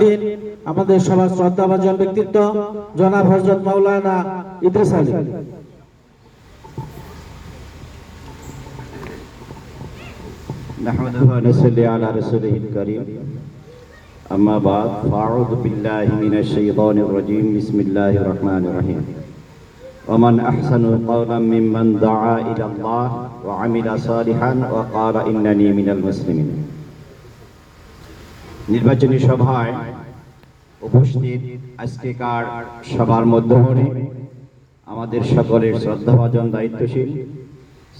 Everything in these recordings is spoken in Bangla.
দিন আমাদের সবার শ্রদ্ধাভাজন ব্যক্তিত্ব জনাব হজরত মাওলানা ইদ্রিস আলী نحمده ونصلي على رسوله الكريم أما بعد فأعوذ بالله من الشيطان الرجيم بسم الله الرحمن الرحيم ومن أحسن قولا ممن دعا إلى الله وعمل صالحا وقال إنني من المسلمين নির্বাচনী সভায় উপস্থিত আজকেকার সবার মধ্যমণি, আমাদের সকলের শ্রদ্ধাভাজন দায়িত্বশীল,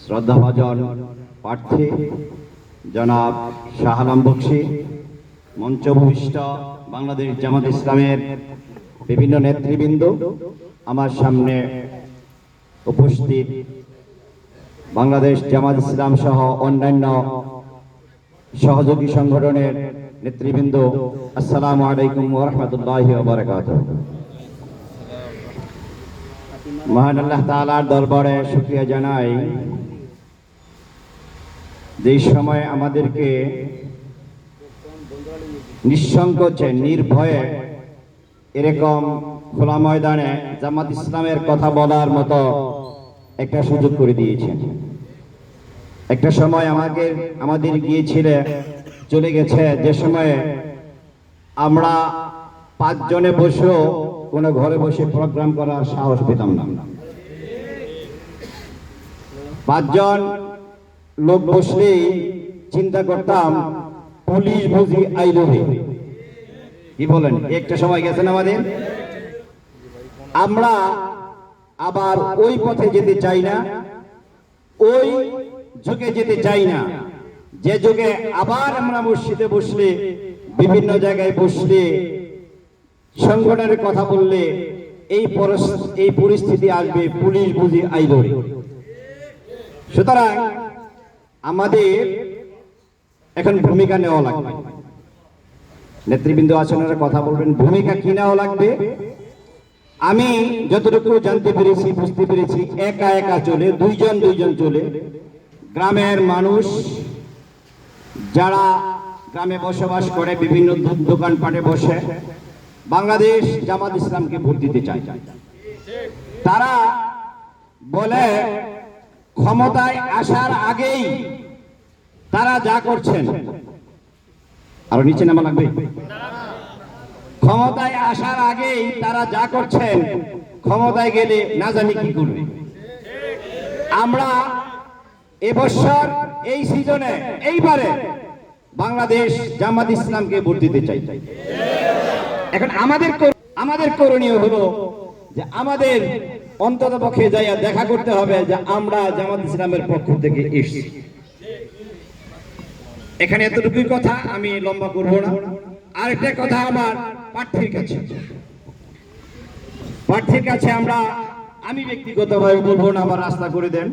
শ্রদ্ধাভাজন প্রার্থী, জনাব শাহ আলম বক্সি, মঞ্চভূমিষ্ঠ বাংলাদেশ জামাত ইসলামের বিভিন্ন নেতৃবৃন্দ, আমার সামনে উপস্থিত বাংলাদেশ জামাত ইসলাম সহ অন্যান্য সহযোগী সংগঠনের নেতৃবৃন্দ, আসসালামু আলাইকুম ওরহমতুল্লাহ বারকাত মহান আল্লাহ তালার দরবারে শুক্রিয়া জানাই। যে সময় আমাদেরকে নিঃসংকোচে নির্ভয়ে এরকম খোলা ময়দানে জামাত ইসলামের কথা বলার মতো একটা সুযোগ করে দিয়েছেন। একটা সময় আমাকে, আমাদের গিয়েছিল চলে গেছে। যে সময়ে আমরা পাঁচজনে বসেও কোনো ঘরে বসে প্রোগ্রাম করার সাহস পেতাম না। পাঁচজন লোক বসলেই চিন্তা করতাম, পুলিশ বুঝি আইলো কি বলেন, একটা সময় গেছেন আমাদের? আমরা আবার ওই পথে যেতে চাই না, ওই যুগে যেতে চাই না। যে যুগে আবার আমরা মসজিদে বসলে, বিভিন্ন জায়গায় বসলে, সংগঠনের কথা বললে, এই এই পরিস্থিতি আসবে, পুলিশ বুঝি আইলো সুতরাং আমাদের এখন ভূমিকা নেওয়া লাগবে। নেতৃবৃন্দ আচরণের কথা বলবেন, ভূমিকা কি নেওয়া লাগবে? আমি যতটুকু জানতে পেরেছি, বুঝতে পেরেছি, একা একা চলে, দুইজন দুইজন চলে, গ্রামের মানুষ যারা গ্রামে বসবাস করে বিভিন্ন দোকানপাটে বসে, বাংলাদেশ জামাত ইসলামকে ভোট দিতে চায়। তারা বলে, ক্ষমতায় আসার আগেই তারা যা করছেন, আরও নিচে নামা লাগবে। ক্ষমতায় আসার আগেই তারা যা করছেন, ক্ষমতায় গেলে না জানি কি করবে। আমরা এবছর এই সিজনে, এইবারে বাংলাদেশ জামাত ইসলামকে ভোট দিতে চাই। এখন আমাদের আমাদের করণীয় হলো যে আমাদের অন্তত পক্ষে যাইয়া দেখা করতে হবে যে আমরা জামাত ইসলামের পক্ষ থেকে এসেছি। এখানে এতটুকুই কথা, আমি লম্বা করব না। আরেকটা কথা আমার প্রার্থীর কাছে। প্রার্থীর কাছে আমরা, আমি ব্যক্তিগতভাবে বলব না আমার রাস্তা করে দেন।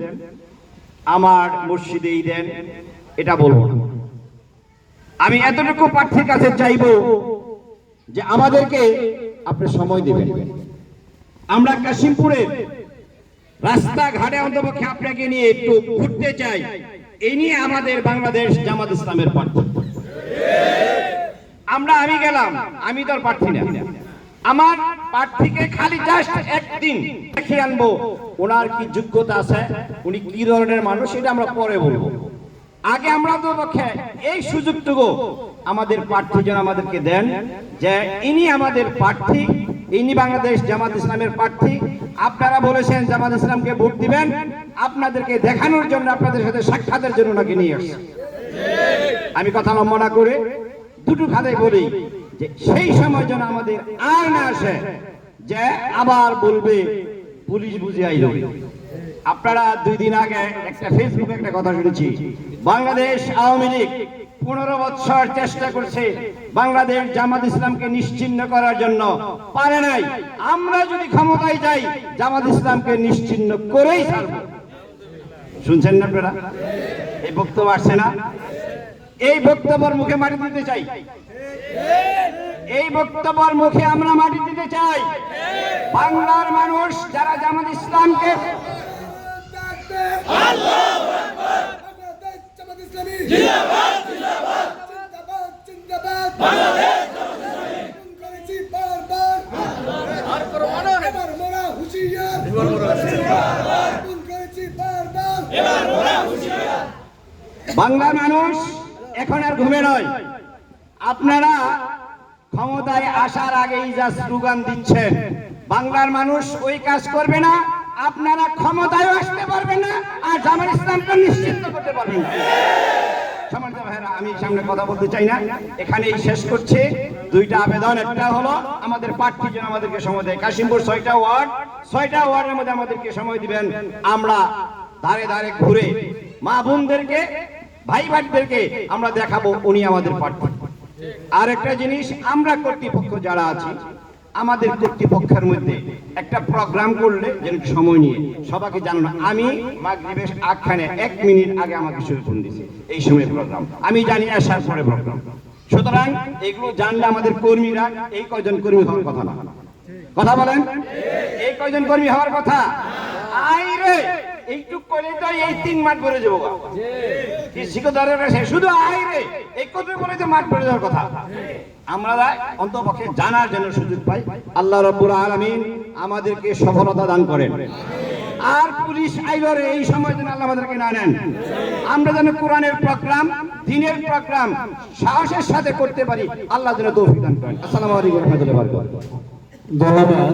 আমার মসজিদেই দেন, এটা বলব না। আমি এতটুকু প্রার্থীর কাছে চাইব যে আমাদেরকে আপনি সময় দিবেন। আমরা কাশিমপুরের রাস্তাঘাটে অন্তপক্ষে আপনাকে নিয়ে একটু ঘুরতে চাই। এই নিয়ে আমাদের বাংলাদেশ জামাত ইসলামের প্রার্থী। আমরা আমি গেলাম, আমি তোর প্রার্থী না। আমার প্রার্থীকে খালি জাস্ট একদিন দেখে আনব। ওনার কি যোগ্যতা আছে? উনি কি ধরনের মানুষ এটা আমরা পরে বলব। আগে আমরা তো পক্ষে এই সুযোগটুকু আমাদের প্রার্থী যেন আমাদেরকে দেন যে ইনি আমাদের প্রার্থী, ইনি বাংলাদেশ জামাত ইসলামের প্রার্থী। আপনারা বলেছেন জামাত ইসলামকে ভোট দিবেন। আপনাদেরকে দেখানোর জন্য আপনাদের সাথে সাক্ষাতের জন্য নাকি নিয়ে আসছে। আমি কথা লম্বা না করে দুটো খাতে বলি। যে সেই সময় যেন আমাদের আর না আসে, যে আবার বলবে, পুলিশ বুঝে আইল আপনারা দুই দিন আগে একটা ফেসবুকে একটা কথা শুনেছি। বাংলাদেশ আওয়ামী লীগ পনেরো বছর চেষ্টা করছে বাংলাদেশ জামাত ইসলামকে নিশ্চিহ্ন করার জন্য। পারে নাই। আমরা যদি ক্ষমতায় যাই, জামাত ইসলামকে নিশ্চিহ্ন করেই শুনছেন না আপনারা? এই বক্তব্য আসছে না? এই বক্তব্যের মুখে মাটি দিতে চাই। এই বক্তব্যের মুখে আমরা মাটি দিতে চাই। বাংলার মানুষ যারা জামাত ইসলামকে বাংলার মানুষ এখন আর ঘুমে নয়। আপনারা ক্ষমতায় আসার আগেই যা স্লোগান দিচ্ছেন বাংলার মানুষ ওই কাজ করবে না, আপনারা ক্ষমতায় আসতে পারবেন না, আর জামাল ইসলামকে নিশ্চিত করতে পারবেন সম্মানিত আমি সামনে কথা বলতে চাই না। এখানেই শেষ করছে। দুইটা আবেদন, একটা হলো আমাদের প্রার্থী যেন আমাদেরকে সময় দেয়। কাশিমপুর ছয়টা ওয়ার্ড, ছয়টা ওয়ার্ডের মধ্যে আমাদেরকে সময় দিবেন। আমরা ধারে ধারে ঘুরে মা বোনদেরকে ভাই ভাইদেরকে আমরা দেখাবো, উনি আমাদের প্রার্থী। আর একটা জিনিস, আমরা কর্তৃপক্ষ যারা আছি, আমাদের কর্তৃপক্ষের মধ্যে একটা প্রোগ্রাম করলে যেন সময় নিয়ে, সবাইকে জানানো, আমি মাগরিবের আখ্যানে এক মিনিট আগে আমাকে শুরু করে দিয়েছি, এই সময় প্রোগ্রাম আমি জানি আসার পরে প্রোগ্রাম সুতরাং এগুলো জানলে আমাদের কর্মীরা, এই কয়জন কর্মী হওয়ার কথা না। কথা বলেন? এই কয়জন কর্মী হওয়ার কথা? আই রে! এইটুক করে তো এই তিন মাঠ যাব শুধু এই তো মাঠ যাওয়ার কথা। আমরা অন্তপক্ষে জানার জন্য সুযোগ পাই। আল্লাহ আলামিন আমাদেরকে সফলতা দান করেন। আর পুলিশ আইলরে এই সময় যেন আল্লাহ আমাদেরকে না নেন। আমরা যেন কোরআনের প্রোগ্রাম, দিনের প্রোগ্রাম, সাহসের সাথে করতে পারি, আল্লাহ যেন তৌফিক দান করেন। আসসালামু আলাইকুম রহমতুল্লাহ ধন্যবাদ